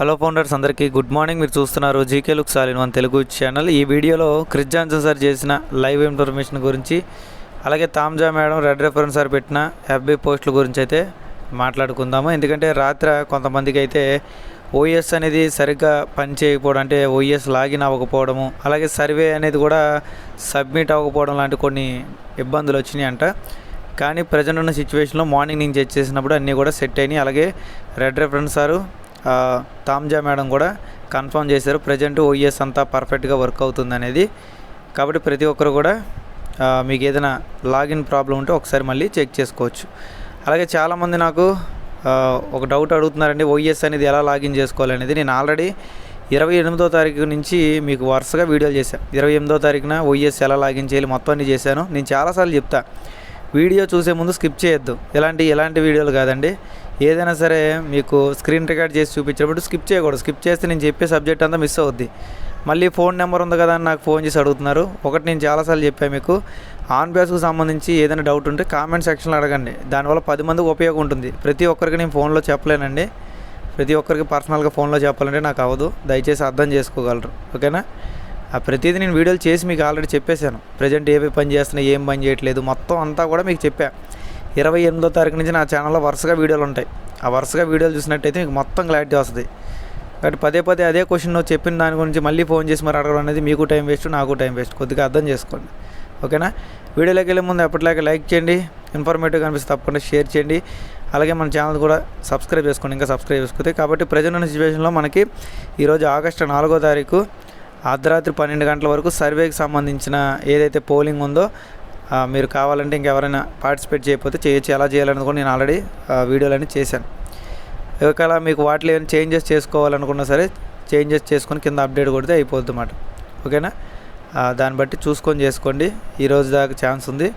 Hello founders అందరికీ good morning. మీరు చూస్తున్నారు జీకే లుక్ సాలిన్ వన్ తెలుగు ఛానల్ ఈ వీడియోలో క్రిస్ జాన్సన్ సార్ చేసిన లైవ్ ఇన్ఫర్మేషన్ గురించి అలాగే తామ్జా మేడం రెడ్ రెఫరెన్స్ సార్ పెట్టిన ఎఫ్బి పోస్టుల గురించి అయితే మాట్లాడుకుందాము. ఎందుకంటే రాత్రి కొంతమందికి అయితే ఓఎస్ అనేది సరిగ్గా పని చేయకపోవడం అంటే ఓఎస్ లాగిన్ అవ్వకపోవడము అలాగే సర్వే అనేది కూడా సబ్మిట్ అవ్వకపోవడం లాంటి కొన్ని ఇబ్బందులు వచ్చినాయి అంట కానీ ప్రజెంట్ ఉన్న సిచ్యువేషన్లో మార్నింగ్ నేను చెక్ చేసినప్పుడు అన్నీ కూడా సెట్ అయినాయి. అలాగే రెడ్ రెఫరెన్స్ సారు తామ్జా మేడం కూడా కన్ఫర్మ్ చేశారు. ప్రజెంట్ ఓఎస్ అంతా పర్ఫెక్ట్గా వర్క్ అవుతుంది అనేది కాబట్టి ప్రతి ఒక్కరు కూడా మీకు ఏదైనా లాగిన్ ప్రాబ్లం ఉంటే ఒకసారి మళ్ళీ చెక్ చేసుకోవచ్చు. అలాగే చాలామంది నాకు ఒక డౌట్ అడుగుతున్నారండి ఓఎస్ అనేది ఎలా లాగిన్ చేసుకోవాలనేది. నేను ఆల్రెడీ ఇరవై ఎనిమిదో తారీఖు నుంచి మీకు వరుసగా వీడియోలు చేశాను. ఇరవై ఎనిమిదో తారీఖున ఓఎస్ ఎలా లాగిన్ చేయాలి మొత్తం అన్ని చేశాను. నేను చాలాసార్లు చెప్తా. వీడియో చూసే ముందు స్కిప్ చేయొద్దు. ఇలాంటి ఎలాంటి వీడియోలు కాదండి. ఏదైనా సరే మీకు స్క్రీన్ రికార్డ్ చేసి చూపించినప్పుడు స్కిప్ చేయకూడదు. స్కిప్ చేస్తే నేను చెప్పే సబ్జెక్ట్ అంతా మిస్ అవుద్ది. మళ్ళీ ఫోన్ నెంబర్ ఉంది కదా అని నాకు ఫోన్ చేసి అడుగుతున్నారు. ఒకటి నేను చాలాసార్లు చెప్పాను మీకు. ఆన్ బ్యాస్కు సంబంధించి ఏదైనా డౌట్ ఉంటే కామెంట్ సెక్షన్లో అడగండి. దానివల్ల పది మందికి ఉపయోగం ఉంటుంది. ప్రతి ఒక్కరికి నేను ఫోన్లో చెప్పలేనండి. ప్రతి ఒక్కరికి పర్సనల్గా ఫోన్లో చెప్పాలంటే నాకు అవ్వదు. దయచేసి అర్థం చేసుకోగలరు. ఓకేనా? ఆ ప్రతిదీ నేను వీడియోలు చేసి మీకు ఆల్రెడీ చెప్పేశాను. ప్రజెంట్ ఏవి పని చేస్తున్నా ఏం పని చేయట్లేదు మొత్తం అంతా కూడా మీకు చెప్పాను ఇరవై ఎనిమిదో తారీఖు నుంచి నా ఛానల్లో వరుసగా వీడియోలు ఉంటాయి. ఆ వరుసగా వీడియోలు చూసినట్టయితే మీకు మొత్తం క్లారిటీ వస్తుంది. కాబట్టి పదే పదే అదే క్వశ్చన్ చెప్పిన దాని గురించి మళ్ళీ ఫోన్ చేసి మరి అడగడం అనేది మీకు టైం వేస్ట్ నాకు టైం వేస్ట్ కొద్దిగా అర్థం చేసుకోండి. ఓకేనా? వీడియోలోకి వెళ్ళే ముందు ఎప్పటిలాగా లైక్ చేయండి. ఇన్ఫర్మేటివ్ కనిపిస్తే తప్పకుండా షేర్ చేయండి. అలాగే మన ఛానల్ కూడా సబ్స్క్రైబ్ చేసుకోండి. ఇంకా సబ్స్క్రైబ్ చేసుకుంటే కాబట్టి ప్రజెంట్ ఉన్న సిచ్యువేషన్లో మనకి ఈరోజు ఆగస్టు నాలుగో తారీఖు అర్ధరాత్రి పన్నెండు గంటల వరకు సర్వేకి సంబంధించిన ఏదైతే పోలింగ్ ఉందో మీరు కావాలంటే ఇంకెవరైనా పార్టిసిపేట్ చేయకపోతే చేయొచ్చు. ఎలా చేయాలని కూడా నేను ఆల్రెడీ వీడియోలన్నీ చేశాను. ఒకవేళ మీకు వాటిలో ఏమైనా చేంజెస్ చేసుకోవాలనుకున్నా సరే చేంజెస్ చేసుకొని కింద అప్డేట్ కొడితే అయిపోద్ది అన్నమాట ఓకేనా? దాన్ని బట్టి చూసుకొని చేసుకోండి. ఈ రోజు దాకా ఛాన్స్ ఉంది.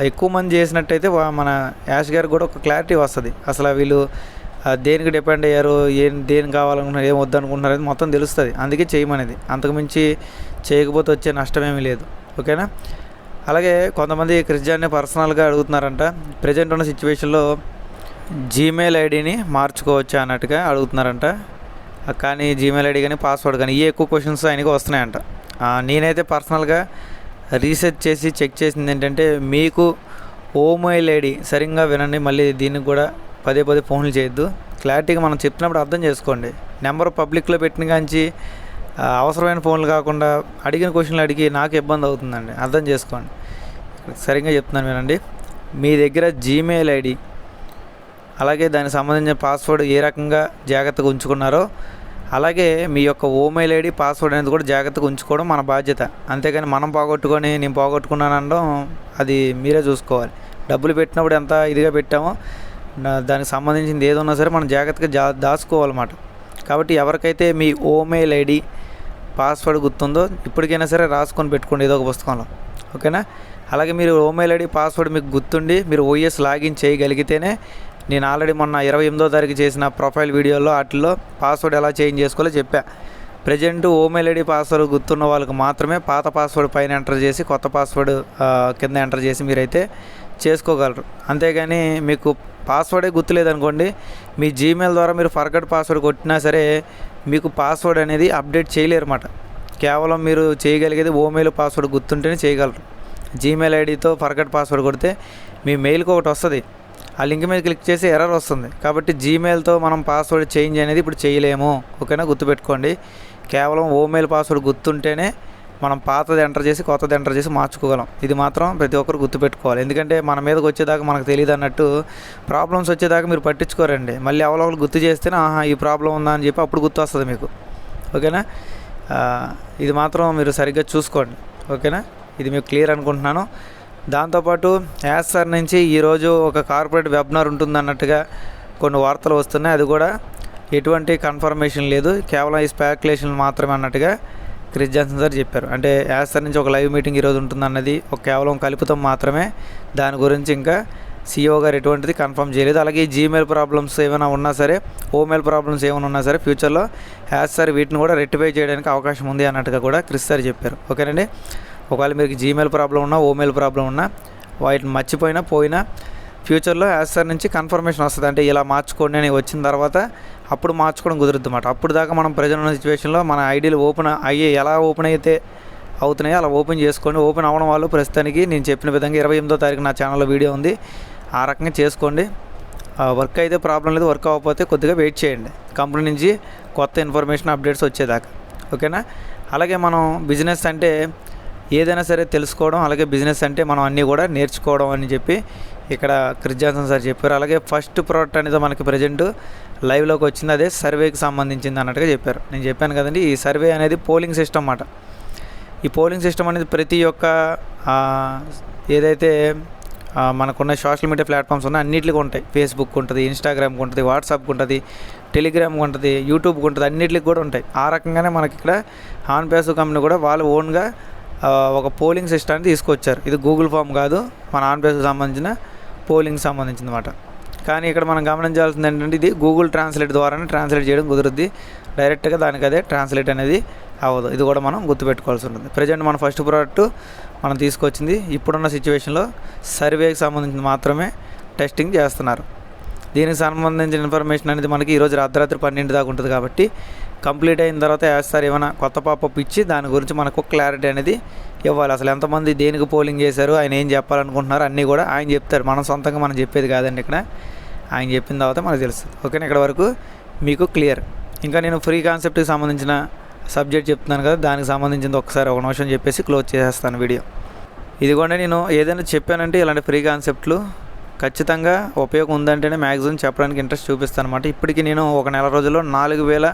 ఎక్కువ మంది చేసినట్టయితే వా- మన యాష్ గారికి కూడా ఒక క్లారిటీ వస్తుంది. అసలు వీళ్ళు దేనికి డిపెండ్ అయ్యారు ఏం దేని కావాలనుకుంటున్నారు ఏం వద్దనుకుంటున్నారు అనేది మొత్తం తెలుస్తుంది. అందుకే చేయమనేది. అంతకుమించి చేయకపోతే వచ్చే నష్టమేమీ లేదు. ఓకేనా? అలాగే కొంతమంది క్రిస్టియాన్ని పర్సనల్గా అడుగుతున్నారంట. ప్రజెంట్ ఉన్న సిచ్యువేషన్లో జీమెయిల్ ఐడిని మార్చుకోవచ్చా అన్నట్టుగా అడుగుతున్నారంట. కానీ జీమెయిల్ ఐడి కానీ పాస్వర్డ్ కానీ ఈ ఎక్కువ క్వశ్చన్స్ ఆయనకి వస్తున్నాయంట. నేనైతే పర్సనల్గా రీసెర్చ్ చేసి చెక్ చేసింది ఏంటంటే మీకు ఓమెయిల్ ఐడి సరిగ్గా వినండి మళ్ళీ దీనికి కూడా పదే పదే ఫోన్లు చేయొద్దు. క్లారిటీగా మనం చెప్తున్నప్పుడు అర్థం చేసుకోండి. నెంబర్ పబ్లిక్లో పెట్టిన కాంచి అవసరమైన ఫోన్లు కాకుండా అడిగిన క్వశ్చన్లు అడిగి నాకు ఇబ్బంది అవుతుందండి. అర్థం చేసుకోండి. సరిగ్గా చెప్తున్నాను వినండి. మీ దగ్గర జీమెయిల్ ఐడి అలాగే దానికి సంబంధించిన పాస్వర్డ్ ఏ రకంగా జాగ్రత్తగా ఉంచుకున్నారో అలాగే మీ యొక్క ఓమెయిల్ ఐడి పాస్వర్డ్ అనేది కూడా జాగ్రత్తగా ఉంచుకోవడం మన బాధ్యత. అంతేగాని మనం పోగొట్టుకొని నేను పోగొట్టుకున్నాను అనడం అది మీరే చూసుకోవాలి. డబ్బులు పెట్టినప్పుడు ఎంత ఇదిగా పెట్టామో దానికి సంబంధించింది ఏదన్నా సరే మనం జాగ్రత్తగా జా దాచుకోవాలన్నమాట. కాబట్టి ఎవరికైతే మీ ఓమెయిల్ ఐడి పాస్వర్డ్ గుర్తుందో ఇప్పటికైనా సరే రాసుకొని పెట్టుకోండి ఏదో ఒక పుస్తకంలో. ఓకేనా? అలాగే మీరు ఓమెయిల్ ఐడి పాస్వర్డ్ మీకు గుర్తుండి మీరు ఓఎస్ లాగిన్ చేయగలిగితేనే నేను ఆల్రెడీ మొన్న ఇరవై ఎనిమిదో తారీఖు చేసిన ప్రొఫైల్ వీడియోలో వాటిల్లో పాస్వర్డ్ ఎలా చేంజ్ చేసుకోవాలో చెప్పా. ప్రజెంట్ ఓమెయిల్ ఐడి పాస్వర్డ్ గుర్తున్న వాళ్ళకి మాత్రమే పాత పాస్వర్డ్ పైన ఎంటర్ చేసి కొత్త పాస్వర్డ్ కింద ఎంటర్ చేసి మీరైతే చేసుకోగలరు. అంతేగాని మీకు పాస్వర్డే గుర్తులేదనుకోండి మీ జీమెయిల్ ద్వారా మీరు ఫర్గట్ పాస్వర్డ్ కొట్టినా సరే మీకు పాస్వర్డ్ అనేది అప్డేట్ చేయలేరు అన్నమాట కేవలం మీరు చేయగలిగేది ఓమెయిల్ పాస్వర్డ్ గుర్తుంటేనే చేయగలరు. జీమెయిల్ ఐడితో ఫర్గట్ పాస్వర్డ్ కొడితే మీ మెయిల్కి ఒకటి వస్తుంది. ఆ లింక్ మీద క్లిక్ చేసి ఎర్రర్ వస్తుంది. కాబట్టి జీమెయిల్తో మనం పాస్వర్డ్ చేంజ్ అనేది ఇప్పుడు చేయలేము. ఓకేనా? గుర్తుపెట్టుకోండి. కేవలం ఓమెయిల్ పాస్వర్డ్ గుర్తుంటేనే మనం పాతది ఎంటర్ చేసి కొత్తది ఎంటర్ చేసి మార్చుకోగలం. ఇది మాత్రం ప్రతి ఒక్కరు గుర్తుపెట్టుకోవాలి. ఎందుకంటే మన మీదకి వచ్చేదాకా మనకు తెలియదు అన్నట్టు ప్రాబ్లమ్స్ వచ్చేదాకా మీరు పట్టించుకోరండి. మళ్ళీ ఎవరో గుర్తు చేస్తేనే ఆహా ఈ ప్రాబ్లం ఉందా? అని చెప్పి అప్పుడు గుర్తు వస్తుంది మీకు. ఓకేనా? ఇది మాత్రం మీరు సరిగ్గా చూసుకోండి. ఓకేనా? ఇది మీకు క్లియర్ అనుకుంటున్నాను. దాంతోపాటు యాస్ సార్ నుంచి ఈరోజు ఒక కార్పొరేట్ వెబినార్ ఉంటుంది అన్నట్టుగా కొన్ని వార్తలు వస్తున్నాయి. అది కూడా ఎటువంటి కన్ఫర్మేషన్ లేదు. కేవలం ఈ స్పెక్యులేషన్ మాత్రమే అన్నట్టుగా క్రిస్ జాన్సన్ సార్ చెప్పారు. అంటే యాస్ సార్ నుంచి ఒక లైవ్ మీటింగ్ ఈరోజు ఉంటుంది అన్నది ఒక కేవలం కలుపుతాం మాత్రమే. దాని గురించి ఇంకా సిఇఓ గారు ఎటువంటిది కన్ఫర్మ్ చేయలేదు. అలాగే జీమెయిల్ ప్రాబ్లమ్స్ ఏమైనా ఉన్నా సరే ఓమెయిల్ ప్రాబ్లమ్స్ ఏమైనా ఉన్నా సరే ఫ్యూచర్లో యాజ్ సార్ వీటిని కూడా రెక్టిఫై చేయడానికి అవకాశం ఉంది అన్నట్టుగా కూడా క్రిస్ సార్ చెప్పారు. ఓకేనండి? ఒకవేళ మీకు జీమెయిల్ ప్రాబ్లం ఉన్నా ఓమెయిల్ ప్రాబ్లం ఉన్నా వాటిని మర్చిపోయినా పోయినా ఫ్యూచర్లో సార్ నుంచి కన్ఫర్మేషన్ వస్తుంది. అంటే ఇలా మార్చుకోండి అని వచ్చిన తర్వాత అప్పుడు మార్చుకోవడం కుదురుద్ది అన్నమాట అప్పుడు దాకా మనం ప్రజెంట్ ఉన్న సిచ్యువేషన్లో మన ఐడీలు ఓపెన్ అయ్యే ఎలా ఓపెన్ అయితే అవుతున్నాయో అలా ఓపెన్ చేసుకోండి. ఓపెన్ అవ్వడం వాళ్ళు ప్రస్తుతానికి నేను చెప్పిన విధంగా ఇరవై ఎనిమిదో తారీఖు నా ఛానల్లో వీడియో ఉంది. ఆ రకంగా చేసుకోండి. వర్క్ అయితే ప్రాబ్లం లేదు. వర్క్ అవ్వకపోతే కొద్దిగా వెయిట్ చేయండి. కంపెనీ నుంచి కొత్త ఇన్ఫర్మేషన్ అప్డేట్స్ వచ్చేదాకా. ఓకేనా? అలాగే మనం బిజినెస్ అంటే ఏదైనా సరే తెలుసుకోవడం అలాగే బిజినెస్ అంటే మనం అన్నీ కూడా నేర్చుకోవడం అని చెప్పి ఇక్కడ క్రిజాన్సన్ సార్ చెప్పారు. అలాగే ఫస్ట్ ప్రోడక్ట్ అనేది మనకి ప్రజెంట్ లైవ్లోకి వచ్చింది. అదే సర్వేకి సంబంధించింది అన్నట్టుగా చెప్పారు. నేను చెప్పాను కదండి ఈ సర్వే అనేది పోలింగ్ సిస్టమ్ అన్నమాట. ఈ పోలింగ్ సిస్టమ్ అనేది ప్రతి ఒక్క ఏదైతే మనకున్న సోషల్ మీడియా ప్లాట్ఫామ్స్ ఉన్నాయి అన్నిటికి ఉంటాయి. ఫేస్బుక్ ఉంటుంది ఇన్స్టాగ్రామ్కి ఉంటుంది వాట్సాప్కి ఉంటుంది టెలిగ్రామ్కి ఉంటుంది యూట్యూబ్కి ఉంటుంది అన్నిటికి కూడా ఉంటాయి. ఆ రకంగానే మనకి ఇక్కడ ఆన్ పేస్ కంపెనీ కూడా వాళ్ళు ఓన్గా ఒక పోలింగ్ సిస్టమ్ని తీసుకొచ్చారు. ఇది గూగుల్ ఫామ్ కాదు మన ఆన్ సంబంధించిన పోలింగ్ సంబంధించింది కానీ ఇక్కడ మనం గమనించాల్సింది ఏంటంటే ఇది గూగుల్ ట్రాన్స్లేట్ ద్వారానే ట్రాన్స్లేట్ చేయడం కుదురుద్ది. డైరెక్ట్గా దానికి అదే ట్రాన్స్లేట్ అనేది అవ్వదు. ఇది కూడా మనం గుర్తుపెట్టుకోవాల్సి ఉంటుంది. ప్రజెంట్ మన ఫస్ట్ ప్రోడక్ట్ మనం తీసుకొచ్చింది ఇప్పుడున్న సిచ్యువేషన్లో సర్వేకి సంబంధించి మాత్రమే టెస్టింగ్ చేస్తున్నారు. దీనికి సంబంధించిన ఇన్ఫర్మేషన్ అనేది మనకి ఈరోజు అర్ధరాత్రి పన్నెండు దాకా ఉంటుంది కాబట్టి కంప్లీట్ అయిన తర్వాత వేస్తారు. ఏమైనా కొత్త పాపప్ ఇచ్చి దాని గురించి మనకు క్లారిటీ అనేది ఇవ్వాలి. అసలు ఎంతమంది దేనికి పోలింగ్ చేశారు? ఆయన ఏం చెప్పాలనుకుంటున్నారు? అన్నీ కూడా ఆయన చెప్తారు. మనం సొంతంగా మనం చెప్పేది కాదండి ఇక్కడ. ఆయన చెప్పిన తర్వాత మనకు తెలుస్తుంది. ఓకేనా ఇక్కడ వరకు మీకు క్లియర్ ఇంకా నేను ఫ్రీ కాన్సెప్ట్కి సంబంధించిన సబ్జెక్ట్ చెప్తున్నాను కదా దానికి సంబంధించింది ఒకసారి ఒక నిమిషం చెప్పేసి క్లోజ్ చేసేస్తాను వీడియో ఇదిగోండి నేను ఏదైనా చెప్పానంటే ఇలాంటి ఫ్రీ కాన్సెప్ట్లు ఖచ్చితంగా ఉపయోగం ఉందంటేనే మ్యాక్సిమం చెప్పడానికి ఇంట్రెస్ట్ చూపిస్తాను అనమాట ఇప్పటికి నేను ఒక నెల రోజుల్లో నాలుగు వేల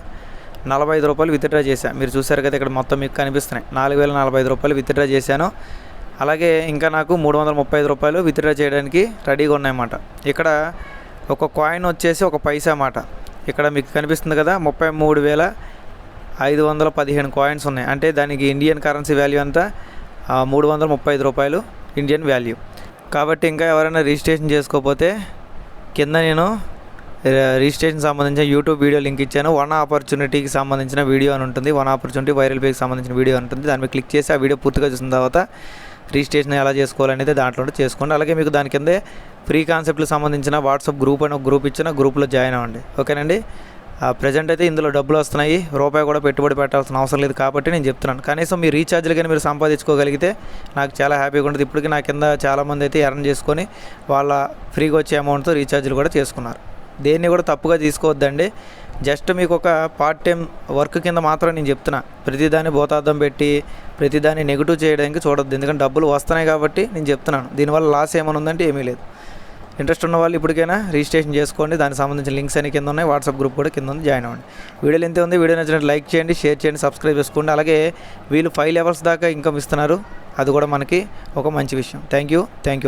నలభై ఐదు రూపాయలు విత్డ్రా చేశాను మీరు చూసారు కదా ఇక్కడ మొత్తం మీకు కనిపిస్తున్నాయి. నాలుగు వేల నలభై ఐదు రూపాయలు విత్డ్రా చేశాను. అలాగే ఇంకా నాకు మూడు వందల ముప్పై ఐదు రూపాయలు విత్డ్రా చేయడానికి రెడీగా ఉన్నాయన్నమాట. ఇక్కడ ఒక కాయిన్ వచ్చేసి ఒక పైసా మాట ఇక్కడ మీకు కనిపిస్తుంది కదా ముప్పై మూడు వేల ఐదు వందల పదిహేను కాయిన్స్ ఉన్నాయి. అంటే దానికి ఇండియన్ కరెన్సీ వాల్యూ అంతా మూడు వందల ముప్పై ఐదు రూపాయలు ఇండియన్ వాల్యూ. కాబట్టి ఇంకా ఎవరైనా రిజిస్ట్రేషన్ చేసుకోకపోతే కింద నేను రిజిస్ట్రేషన్ సంబంధించిన యూట్యూబ్ వీడియో లింక్ ఇచ్చాను. వన్ ఆపర్చునిటీకి సంబంధించిన వీడియో అని ఉంటుంది. వన్ ఆపర్చునిటీ వైరల్ పేకి సంబంధించిన వీడియో అని ఉంటుంది. దాని మీద క్లిక్ చేసి ఆ వీడియో పూర్తిగా చూసిన తర్వాత రిజిస్ట్రేషన్ ఎలా చేసుకోవాలనేది దాంట్లో చేసుకోండి. అలాగే మీకు దాని కిందే ఫ్రీ కాన్సెప్ట్కి సంబంధించిన వాట్సాప్ గ్రూప్ అని ఒక గ్రూప్ ఇచ్చిన గ్రూప్లో జాయిన్ అవ్వండి. ఓకేనండి? ప్రజెంట్ అయితే ఇందులో డబ్బులు వస్తున్నాయి. రూపాయి కూడా పెట్టుబడి పెట్టాల్సిన అవసరం లేదు కాబట్టి నేను చెప్తున్నాను. కనీసం మీ రీఛార్జ్లు కానీ మీరు సంపాదించుకోగలిగితే నాకు చాలా హ్యాపీగా ఉంటుంది. ఇప్పటికీ నా కింద చాలామంది అయితే ఎర్న్ చేసుకొని వాళ్ళ ఫ్రీగా వచ్చే అమౌంట్తో రీఛార్జ్లు కూడా చేసుకున్నారు. దేన్ని కూడా తప్పుగా తీసుకోవద్దండి. జస్ట్ మీకు ఒక పార్ట్ టైం వర్క్ కింద మాత్రం నేను చెప్తున్నా. ప్రతిదాన్ని భూతార్థం పెట్టి ప్రతిదాన్ని నెగిటివ్ చేయడానికి చూడొద్దు. ఎందుకంటే డబ్బులు వస్తున్నాయి కాబట్టి నేను చెప్తున్నాను. దీనివల్ల లాస్ ఏమైనా ఉందంటే ఏమీ లేదు. ఇంట్రెస్ట్ ఉన్న వాళ్ళు ఇప్పటికైనా రిజిస్ట్రేషన్ చేసుకోండి. దానికి సంబంధించిన లింక్స్ అన్ని కింద ఉన్నాయి. వాట్సాప్ గ్రూప్ కూడా కింద ఉంది. జాయిన్ అవ్వండి. వీడియోలు ఎంత ఉంది? వీడియో నచ్చినట్టు లైక్ చేయండి షేర్ చేయండి సబ్స్క్రైబ్ చేసుకోండి. అలాగే వీళ్ళు ఫైవ్ లెవెల్స్ దాకా ఇన్కమ్ ఇస్తున్నారు. అది కూడా మనకి ఒక మంచి విషయం. Thank you. Thank you.